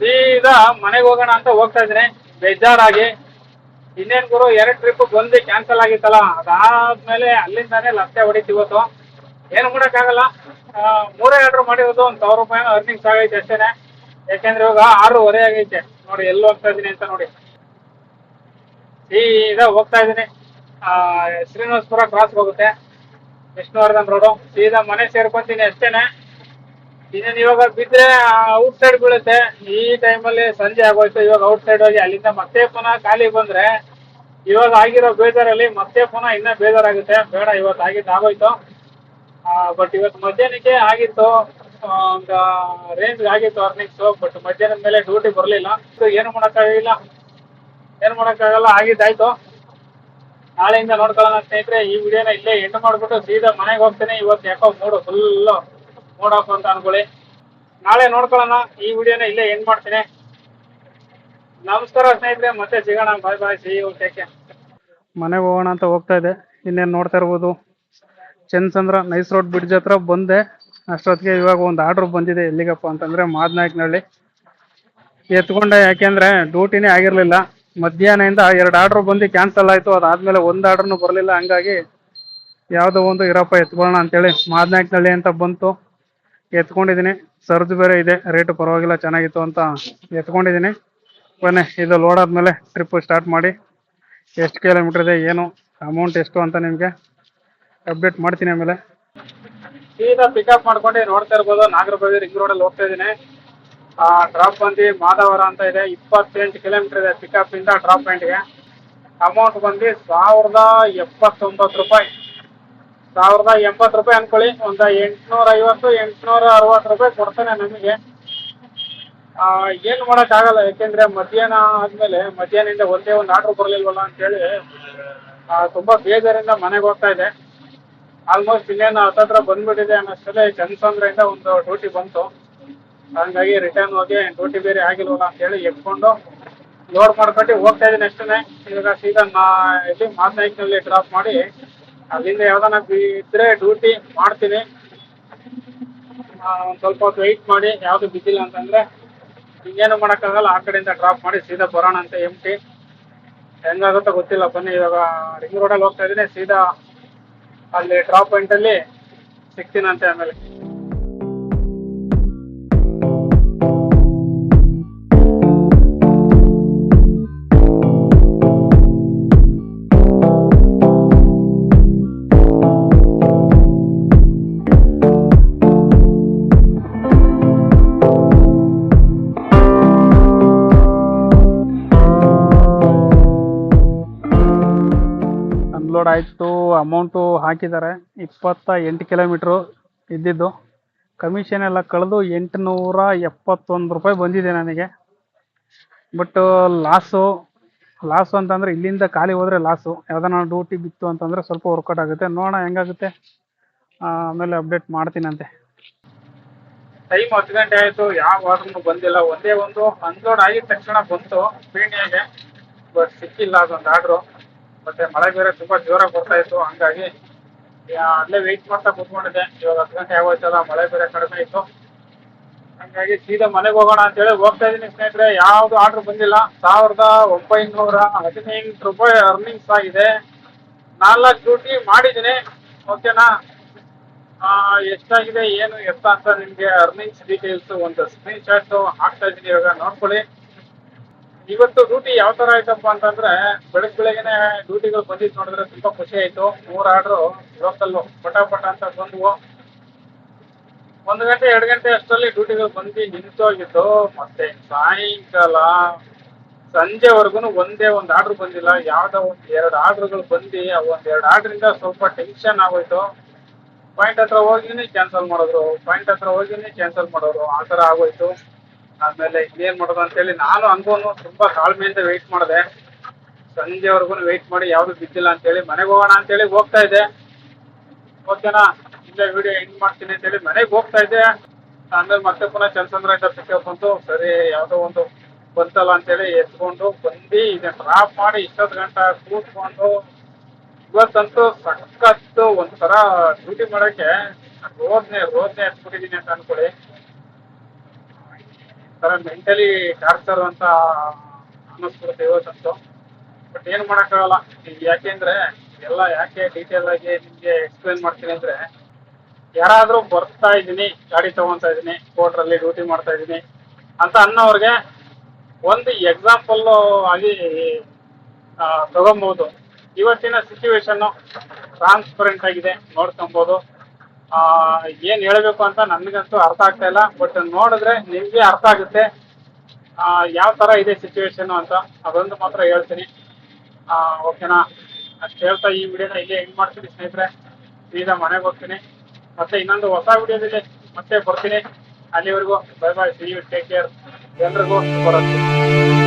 ಸೀದಾ ಮನೆಗೆ ಹೋಗೋಣ ಅಂತ ಹೋಗ್ತಾ ಇದ್ದೀನಿ. ಬೇಜಾರಾಗಿ. ಇನ್ನೇನ್ ಗುರು ಎರಡ್ ಟ್ರಿಪ್ ಬಂದು ಕ್ಯಾನ್ಸಲ್ ಆಗಿತ್ತಲ್ಲ, ಅದಾದ್ಮೇಲೆ ಅಲ್ಲಿಂದಾನೇ ಲತ್ತೆ ಹೊಡಿತು ಇವತ್ತು. ಏನು ಮಾಡೋಕ್ಕಾಗಲ್ಲ. ಮೂರೇ ಆರ್ಡರ್ ಮಾಡಿರೋದು ಒಂದು ಸಾವಿರ ರೂಪಾಯಿ ಅರ್ನಿಂಗ್ಸ್ ಆಗೈತೆ ಅಷ್ಟೇನೆ. ಯಾಕೆಂದ್ರೆ ಇವಾಗ ಆರೂವರೆ ಆಗೈತೆ. ನೋಡಿ, ಎಲ್ಲಿ ಹೋಗ್ತಾ ಇದೀನಿ ಅಂತ ನೋಡಿ. ಸೀದಾ ಹೋಗ್ತಾ ಇದೀನಿ ಶ್ರೀನಿವಾಸಪುರ ಕ್ರಾಸ್ ಹೋಗುತ್ತೆ. ವಿಷ್ಣುವರ್ಧನ್ ರೋಡು ಸೀದಾ ಮನೆ ಸೇರ್ಕೊಂತೀನಿ ಅಷ್ಟೇನೆ. ಇನ್ನೇನು ಇವಾಗ ಬಿದ್ರೆ ಔಟ್ ಸೈಡ್ ಬೀಳುತ್ತೆ. ಈ ಟೈಮಲ್ಲಿ ಸಂಜೆ ಆಗೋಯ್ತು. ಇವಾಗ ಔಟ್ ಸೈಡ್ ಹೋಗಿ ಅಲ್ಲಿಂದ ಮತ್ತೆ ಪುನಃ ಖಾಲಿ ಬಂದ್ರೆ ಇವಾಗ ಆಗಿರೋ ಬೇಜಾರಲ್ಲಿ ಮತ್ತೆ ಪುನಃ ಇನ್ನೂ ಬೇಜಾರಾಗುತ್ತೆ. ಬೇಡ, ಇವತ್ತು ಆಗಿದ್ದು ಆಗೋಯ್ತು. ಬಟ್ ಇವತ್ತು ಮಧ್ಯಾಹ್ನಕ್ಕೆ ಆಗಿತ್ತು. ಒಂದು ರೇಂಜ್ ಆಗಿತ್ತು ಅರ್ನಿಂಗ್ಸ್ ಬಟ್ ಮಧ್ಯಾಹ್ನದ ಮೇಲೆ ಡ್ಯೂಟಿ ಬರಲಿಲ್ಲ. ಏನು ಮಾಡೋಕ್ಕಾಗಿಲ್ಲ ಏನು ಮಾಡೋಕ್ಕಾಗಲ್ಲ. ಆಗಿದ್ದಾಯ್ತು. ನಾಳೆಯಿಂದ ನೋಡ್ಕೊಳ್ಳೋಣ ಸ್ನೇಹಿತರೆ ಈ ವಿಡಿಯೋನ ಇಲ್ಲೇ ಎಂಡ್ ಮಾಡಿಬಿಟ್ಟು ಸೀದಾ ಮನೆಗೆ ಹೋಗ್ತೇನೆ. ಇವತ್ತು ಯಾಕೋ ಮೂಡು ಫುಲ್ಲು ಮೂಡ್ ಆಫ್ ಅಂತ ಅನ್ಕೊಳ್ಳಿ. ನಾಳೆ ನೋಡ್ಕೊಳ್ಳೋಣ. ಈ ವಿಡಿಯೋನ ಇಲ್ಲೇ ಎಂಡ್ ಮಾಡ್ತೀನಿ. ನಮಸ್ಕಾರ ಸ್ನೇಹಿತರೆ, ಮತ್ತೆ ಸಿಗೋಣ. ಬಾಯ್ ಬಾಯ್ ಸಿ ಮನೆಗೆ ಹೋಗೋಣ ಅಂತ ಹೋಗ್ತಾ ಇದೆ ಇನ್ನೇನು ನೋಡ್ತಾ ಇರ್ಬೋದು. ಚಂದ್ಸಂದ್ರ ನೈಸ್ ರೋಡ್ ಬ್ರಿಡ್ಜ್ ಹತ್ರ ಬಂದೆ. ಅಷ್ಟೊತ್ತಿಗೆ ಇವಾಗ ಒಂದು ಆರ್ಡ್ರ್ ಬಂದಿದೆ ಎಲ್ಲಿಗಪ್ಪ ಅಂತಂದ್ರೆ ಮಾದನಾಯಕನಹಳ್ಳಿ. ಎತ್ಕೊಂಡೆ ಯಾಕೆಂದರೆ ಡ್ಯೂಟಿನೇ ಆಗಿರಲಿಲ್ಲ. ಮಧ್ಯಾಹ್ನದಿಂದ ಎರಡು ಆರ್ಡ್ರ್ ಬಂದು ಕ್ಯಾನ್ಸಲ್ ಆಯಿತು. ಅದಾದಮೇಲೆ ಒಂದು ಆರ್ಡ್ರೂ ಬರಲಿಲ್ಲ. ಹಂಗಾಗಿ ಯಾವುದೋ ಒಂದು ಇರಪ್ಪ ಎತ್ಕೊಳ್ಳೋಣ ಅಂತೇಳಿ ಮಾದನಾಯಕನಹಳ್ಳಿ ಅಂತ ಬಂತು. ಎತ್ಕೊಂಡಿದ್ದೀನಿ. ಸರ್ಜ್ ಬೇರೆ ಇದೆ, ರೇಟು ಪರವಾಗಿಲ್ಲ, ಚೆನ್ನಾಗಿತ್ತು ಅಂತ ಎತ್ಕೊಂಡಿದ್ದೀನಿ. ಬನ್ನಿ, ಇದು ಲೋಡ್ ಆದಮೇಲೆ ಟ್ರಿಪ್ ಸ್ಟಾರ್ಟ್ ಮಾಡಿ. ಎಷ್ಟು ಕಿಲೋಮೀಟ್ರ್ ಇದೆ, ಏನು ಅಮೌಂಟ್ ಎಷ್ಟು ಅಂತ ನಿಮಗೆ ಅಪ್ಡೇಟ್ ಮಾಡ್ತೀನಿ ಆಮೇಲೆ. ಸೀದಾ ಪಿಕಪ್ ಮಾಡ್ಕೊಂಡು ನೋಡ್ತಾ ಇರ್ಬೋದು, ನಾಗರಬಾವಿ ರಿಂಗ್ ರೋಡಲ್ಲಿ ಹೋಗ್ತಾ ಇದ್ದೀನಿ. ಡ್ರಾಪ್ ಬಂದು ಮಾದವರ ಅಂತ ಇದೆ, ಇಪ್ಪತ್ತೆಂಟು ಕಿಲೋಮೀಟರ್ ಇದೆ ಪಿಕಪ್ ಇಂದ ಡ್ರಾಪ್ ಪಾಯಿಂಟ್ಗೆ ಅಮೌಂಟ್ ಬಂದು ಸಾವಿರದ ಎಪ್ಪತ್ತೊಂಬತ್ತು ರೂಪಾಯಿ. ಸಾವಿರದ ಎಂಬತ್ತು ರೂಪಾಯಿ ಅನ್ಕೊಳ್ಳಿ. ಒಂದು ಎಂಟುನೂರ ಐವತ್ತು ಎಂಟುನೂರ ಅರವತ್ತು ರೂಪಾಯಿ ಕೊಡ್ತಾನೆ ನಮಗೆ. ಏನು ಮಾಡೋಕ್ಕಾಗಲ್ಲ, ಯಾಕೆಂದ್ರೆ ಮಧ್ಯಾಹ್ನ ಆದಮೇಲೆ, ಮಧ್ಯಾಹ್ನದಿಂದ ಒಂದೇ ಒಂದು ಆರ್ಡ್ರ್ ಬರಲಿಲ್ವಲ್ಲ ಅಂತೇಳಿ ತುಂಬಾ ಬೇಜಾರಿಂದ ಮನೆಗೆ ಹೋಗ್ತಾ ಇದೆ. ಆಲ್ಮೋಸ್ಟ್ ಇನ್ನೇನು ಹತ್ತತ್ರ ಬಂದ್ಬಿಟ್ಟಿದೆ ಅನ್ನೋಷ್ಟಲ್ಲೇ ಜನಸಂದ್ರಿಂದ ಒಂದು ಡ್ಯೂಟಿ ಬಂತು. ಹಂಗಾಗಿ ರಿಟರ್ನ್ ಹೋಗಿ ಡ್ಯೂಟಿ ಬೇರೆ ಆಗಿಲ್ವಲ್ಲ ಅಂತೇಳಿ ಎತ್ಕೊಂಡು ಲೋಡ್ ಮಾಡ್ಕೊಂಡು ಹೋಗ್ತಾ ಇದ್ದೀನಿ ಅಷ್ಟೇ ಇವಾಗ ಸೀದಾ ನಾ ಇಲ್ಲಿ ಮಾತನಾಯ್ಕಿನಲ್ಲಿ ಡ್ರಾಪ್ ಮಾಡಿ ಅಲ್ಲಿಂದ ಯಾವ್ದಾನ ಇದ್ರೆ ಡ್ಯೂಟಿ ಮಾಡ್ತೀನಿ. ಒಂದು ಸ್ವಲ್ಪ ಹೊತ್ತು ವೆಯ್ಟ್ ಮಾಡಿ, ಯಾವುದು ಬಿದ್ದಿಲ್ಲ ಅಂತಂದ್ರೆ ಇನ್ನೇನು ಮಾಡೋಕ್ಕಾಗಲ್ಲ, ಆ ಕಡೆಯಿಂದ ಡ್ರಾಪ್ ಮಾಡಿ ಸೀದಾ ಬರೋಣ ಅಂತ ಎಂ ಟಿ ಹೆಂಗಾಗುತ್ತೋ ಗೊತ್ತಿಲ್ಲ, ಬನ್ನಿ, ಇವಾಗ ರಿಂಗ್ ರೋಡಲ್ಲಿ ಹೋಗ್ತಾ ಇದ್ದೀನಿ, ಸೀದಾ ಅಲ್ಲಿ ಡ್ರಾಪ್ ಪಾಯಿಂಟಲ್ಲಿ ಸಿಗ್ತೀನಂತೆ ಆಮೇಲೆ. ಹಾಕಿದ್ದಾರೆ. ಇಪ್ಪತ್ತ ಎಂಟು ಕಿಲೋಮೀಟ್ರು ಇದ್ದಿದ್ದು. ಕಮಿಷನ್ ಎಲ್ಲ ಕಳೆದು ಎಂಟುನೂರ ಎಪ್ಪತ್ತೊಂದು ರೂಪಾಯಿ ಬಂದಿದೆ ನನಗೆ. ಬಟ್ ಲಾಸು ಲಾಸು ಅಂತಂದರೆ ಇಲ್ಲಿಂದ ಖಾಲಿ ಹೋದರೆ ಲಾಸು ಯಾವ್ದಾನ ಡ್ಯೂಟಿ ಬಿತ್ತು ಅಂತಂದರೆ ಸ್ವಲ್ಪ ವರ್ಕೌಟ್ ಆಗುತ್ತೆ. ನೋಡೋಣ ಹೆಂಗಾಗುತ್ತೆ. ಆಮೇಲೆ ಅಪ್ಡೇಟ್ ಮಾಡ್ತೀನಂತೆ. ಟೈಮ್ ಹತ್ತು ಗಂಟೆ ಆಯಿತು. ಯಾವ ಆರ್ಡ್ರೂ ಬಂದಿಲ್ಲ. ಒಂದೇ ಒಂದು ಅನ್ಲೋಡ್ ಆಗಿದ ತಕ್ಷಣ ಬಂತು. ಪೀಣ್ಯಾಗೆ ಬಟ್ ಸಿಕ್ಕಿಲ್ಲ ಅದೊಂದು ಆರ್ಡ್ರು ಮತ್ತೆ ಮಳೆ ಬೇರೆ ತುಂಬಾ ಜೋರಾಗಿ ಬರ್ತಾ ಇತ್ತು. ಹಂಗಾಗಿ ಅಲ್ಲೇ ವೆಯ್ಟ್ ಮಾಡ್ತಾ ಕೂತ್ಕೊಂಡಿದ್ದೆ. ಇವಾಗ ಹತ್ತು ಗಂಟೆ ಆಗೋಯ್ತಲ್ಲ, ಮಳೆ ಬೇರೆ ಕಡಿಮೆ ಇತ್ತು. ಹಂಗಾಗಿ ಸೀದಾ ಮನೆಗೆ ಹೋಗೋಣ ಅಂತೇಳಿ ಹೋಗ್ತಾ ಇದ್ದೀನಿ ಸ್ನೇಹಿತರೆ. ಯಾವುದು ಆರ್ಡರ್ ಬಂದಿಲ್ಲ. ಸಾವಿರದ ಒಂಬೈನೂರ ಹದಿನೆಂಟು ರೂಪಾಯಿ ಅರ್ನಿಂಗ್ಸ್ ಆಗಿದೆ. ನಾಲ್ಕು ಡ್ಯೂಟಿ ಮಾಡಿದ್ದೀನಿ. ಓಕೆನಾ ಎಷ್ಟಾಗಿದೆ, ಏನು ಎತ್ತ ಅಂತ ನಿಮಗೆ ಅರ್ನಿಂಗ್ಸ್ ಡೀಟೇಲ್ಸ್ ಒಂದು ಸ್ಕ್ರೀನ್ ಶಾಟ್ ಹಾಕ್ತಾ ಇದ್ದೀನಿ. ಇವಾಗ ನೋಡ್ಕೊಳ್ಳಿ. ಇವತ್ತು ಡ್ಯೂಟಿ ಯಾವ ತರ ಆಯ್ತಪ್ಪ ಅಂತಂದ್ರೆ ಬೆಳಗ್ಗೆ ಬೆಳಗ್ಗೆನೆ ಡ್ಯೂಟಿಗಳು ಬಂದಿದ್ದು ನೋಡಿದ್ರೆ ತುಂಬಾ ಖುಷಿ ಆಯ್ತು. ಮೂರ್ ಆರ್ಡ್ರು ಲೋಕಲ್ ಪಟ ಪಟ ಅಂತ ಬಂದ್ವು. ಒಂದು ಗಂಟೆ, ಎರಡು ಗಂಟೆ ಅಷ್ಟರಲ್ಲಿ ಡ್ಯೂಟಿಗಳು ಬಂದು ನಿಂತೋಗಿದ್ದು. ಮತ್ತೆ ಸಾಯಂಕಾಲ ಸಂಜೆವರೆಗೂ ಒಂದೇ ಒಂದು ಆರ್ಡ್ರ್ ಬಂದಿಲ್ಲ. ಯಾವ್ದೋ ಒಂದು ಎರಡು ಆರ್ಡ್ರ್ಗಳು ಬಂದು ಆ ಒಂದ್ ಎರಡು ಆರ್ಡ್ರಿಂದ ಸ್ವಲ್ಪ ಟೆನ್ಷನ್ ಆಗೋಯ್ತು. ಪಾಯಿಂಟ್ ಹತ್ರ ಹೋಗಿನೇ ಕ್ಯಾನ್ಸಲ್ ಮಾಡಿದ್ರು. ಪಾಯಿಂಟ್ ಹತ್ರ ಹೋಗಿನೇ ಕ್ಯಾನ್ಸಲ್ ಮಾಡೋರು ಆ ಥರ ಆಗೋಯ್ತು. ಆಮೇಲೆ ಇನ್ನೇನ್ ಮಾಡೋದು ಅಂತೇಳಿ ನಾನು ಹಂಗೂ ತುಂಬಾ ತಾಳ್ಮೆಯಿಂದ ವೆಯ್ಟ್ ಮಾಡಿದೆ. ಸಂಜೆವರೆಗೂ ವೆಯ್ಟ್ ಮಾಡಿ ಯಾವುದು ಬಿದ್ದಿಲ್ಲ ಅಂತೇಳಿ ಮನೆಗೆ ಹೋಗೋಣ ಅಂತೇಳಿ ಹೋಗ್ತಾ ಇದ್ದೆ. ಓಕೆನಾ ಇಲ್ಲ ವಿಡಿಯೋ ಎಂಡ್ ಮಾಡ್ತೀನಿ ಅಂತೇಳಿ ಮನೆಗೆ ಹೋಗ್ತಾ ಇದ್ದೆ. ಆಮೇಲೆ ಮತ್ತೆ ಪುನಃ ಚಂದ್ರಚಂದ್ರ ಪಿಕಪ್ ಬಂತು ಸರಿ ಯಾವುದೋ ಒಂದು ಬಂತಲ್ಲ ಅಂತೇಳಿ ಎತ್ಕೊಂಡು ಬಂದು ಇದನ್ನ ಡ್ರಾಪ್ ಮಾಡಿ ಇಷ್ಟೊತ್ತು ಗಂಟೆ ಕೂತ್ಕೊಂಡು ಇವತ್ತಂತೂ ಸಖತ್ತು ಒಂಥರ ಡ್ಯೂಟಿ ಮಾಡೋಕ್ಕೆ ರೋದ್ನೆ ರೋದ್ನೆ ಎತ್ಕೊಂಡಿದ್ದೀನಿ ಅಂತ ಅನ್ಕೊಳ್ಳಿ. ಒಂಥರ ಮೆಂಟಲಿ ಟಾರ್ಚರ್ ಅಂತ ಅನ್ನಿಸ್ಬಿಡುತ್ತೆ, ಇವತ್ತಂತೂ. ಬಟ್ ಏನು ಮಾಡೋಕ್ಕಾಗಲ್ಲ. ಯಾಕೆ ಯಾಕೆಂದ್ರೆ, ಎಲ್ಲ ಯಾಕೆ ಡೀಟೇಲ್ ಆಗಿ ನಿಮಗೆ ಎಕ್ಸ್ಪ್ಲೇನ್ ಮಾಡ್ತೀನಿ ಅಂದ್ರೆ, ಯಾರಾದರೂ ಬರ್ತಾ ಇದ್ದೀನಿ, ಗಾಡಿ ತಗೊಂತಾ ಇದ್ದೀನಿ ಕೋರ್ಟ್ರಲ್ಲಿ ಡ್ಯೂಟಿ ಮಾಡ್ತಾ ಇದ್ದೀನಿ ಅಂತ ಅನ್ನೋರಿಗೆ ಒಂದು ಎಕ್ಸಾಂಪಲ್ಲು ಆಗಿ ತಗೊಬೋದು. ಇವತ್ತಿನ ಸಿಚುವೇಶನ್ನು ಟ್ರಾನ್ಸ್ಪರೆಂಟ್ ಆಗಿದೆ, ನೋಡ್ಕೊಬೋದು. ಏನು ಹೇಳಬೇಕು ಅಂತ ನನಗಂತೂ ಅರ್ಥ ಆಗ್ತಾ ಇಲ್ಲ. ಬಟ್ ನೋಡಿದ್ರೆ ನಿಮ್ಗೆ ಅರ್ಥ ಆಗುತ್ತೆ. ಯಾವ ತರ ಇದೆ ಸಿಚುವೇಶನ್ ಅಂತ ಅದೊಂದು ಮಾತ್ರ ಹೇಳ್ತೀನಿ. ಆ, ಓಕೆನಾ ಅಷ್ಟು ಹೇಳ್ತಾ ಈ ವಿಡಿಯೋನ ಇಲ್ಲೇ ಹೆಂಗ್ ಮಾಡ್ತೀನಿ ಸ್ನೇಹಿತರೆ. ಸೀದಾ ಮನೆಗೆ ಹೋಗ್ತೀನಿ. ಮತ್ತೆ ಇನ್ನೊಂದು ಹೊಸ ವಿಡಿಯೋದಲ್ಲಿ ಮತ್ತೆ ಬರ್ತೀನಿ. ಅಲ್ಲಿವರೆಗೂ bye bye see you take care ಎಲ್ರಿಗೂ ಬರುತ್ತೆ